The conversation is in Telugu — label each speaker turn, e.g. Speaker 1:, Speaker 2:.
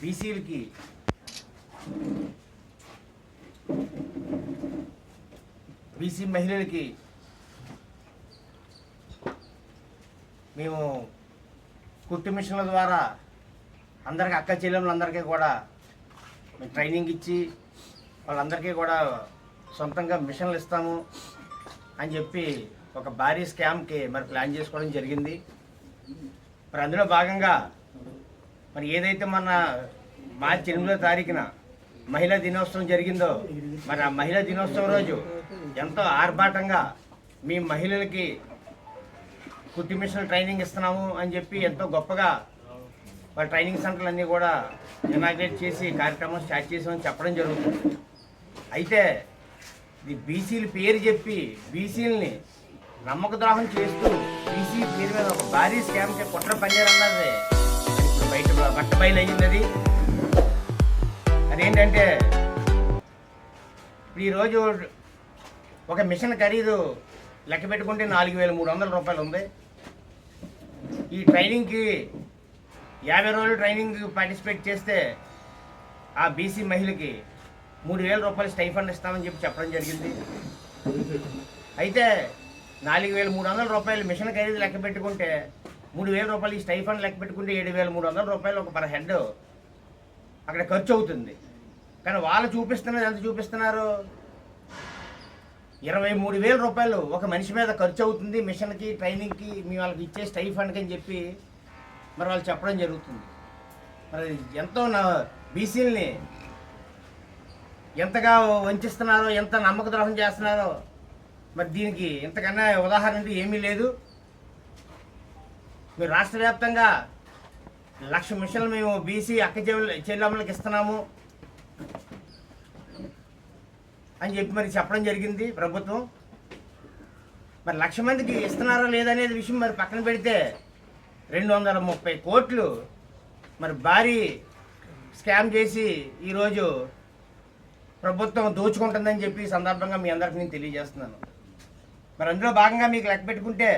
Speaker 1: బీసీలకి. బీసీ మహిళలకి మేము కుట్టు మిషన్ల ద్వారా అందరికి అక్క చెల్లెములందరికీ కూడా మేము ట్రైనింగ్ ఇచ్చి వాళ్ళందరికీ కూడా సొంతంగా మిషన్లు ఇస్తాము అని చెప్పి ఒక భారీ స్కామ్కి మరి ప్లాన్ చేసుకోవడం జరిగింది. మరి అందులో భాగంగా మరి ఏదైతే మన మార్చి ఎనిమిదో తారీఖున మహిళా దినోత్సవం జరిగిందో మరి ఆ మహిళా దినోత్సవం రోజు ఎంతో ఆర్భాటంగా మీ మహిళలకి కుట్టి మిషన్ ట్రైనింగ్ ఇస్తున్నాము అని చెప్పి ఎంతో గొప్పగా వాళ్ళ ట్రైనింగ్ సెంటర్లు అన్నీ కూడా ఇనాగ్రేట్ చేసి కార్యక్రమం స్టార్ట్ చేసామని చెప్పడం జరుగుతుంది. అయితే ఇది బీసీల పేరు చెప్పి బీసీలని నమ్మకద్రోహం చేస్తూ బీసీ పేరు మీద ఒక భారీ స్కామ్కి కుట్ర పనిచేయాలన్నది బట్ట బయలు అయ్యింది అది. అదేంటంటే ఇప్పుడు ఈరోజు ఒక మిషన్ ఖరీదు లెక్క పెట్టుకుంటే నాలుగు వేల మూడు వందల రూపాయలు ఉంది. ఈ ట్రైనింగ్కి యాభై రోజులు ట్రైనింగ్ పార్టిసిపేట్ చేస్తే ఆ బీసీ మహిళకి మూడు వేల రూపాయలు స్టైఫండ్ ఇస్తామని చెప్పి చెప్పడం జరిగింది. అయితే నాలుగు వేల మూడు వందల రూపాయలు మిషన్ ఖరీదు లెక్క పెట్టుకుంటే మూడు వేల రూపాయలు ఈ స్టైఫండ్ లెక్క పెట్టుకుంటే ఏడు వేల మూడు వందల రూపాయలు ఒక పర్ హెడ్ అక్కడ ఖర్చు అవుతుంది కానీ వాళ్ళు చూపిస్తున్నది ఎంత చూపిస్తున్నారు? ఇరవై మూడు వేల రూపాయలు ఒక మనిషి మీద ఖర్చు అవుతుంది మిషన్కి ట్రైనింగ్కి మీ వాళ్ళకి ఇచ్చే స్టైఫండ్కి అని చెప్పి మరి వాళ్ళు చెప్పడం జరుగుతుంది. మరి ఎంతో నా బీసీలని ఎంతగా వంచిస్తున్నారో ఎంత నమ్మక ద్రోహం చేస్తున్నారో మరి దీనికి ఇంతకన్నా ఉదాహరణ ఏమీ లేదు. మీరు రాష్ట్ర వ్యాప్తంగా లక్ష మిషన్లు మేము బీసీ అక్క చెల్లెమ్మలకు ఇస్తున్నాము అని చెప్పి మరి చెప్పడం జరిగింది ప్రభుత్వం. మరి లక్ష మందికి ఇస్తున్నారా లేదనేది విషయం మరి పక్కన పెడితే రెండు వందల ముప్పై కోట్లు మరి భారీ స్కామ్ చేసి ఈరోజు ప్రభుత్వం దోచుకుంటుందని చెప్పి సందర్భంగా మీ అందరికి నేను తెలియజేస్తున్నాను. మరి అందులో భాగంగా మీకు లెక్క పెట్టుకుంటే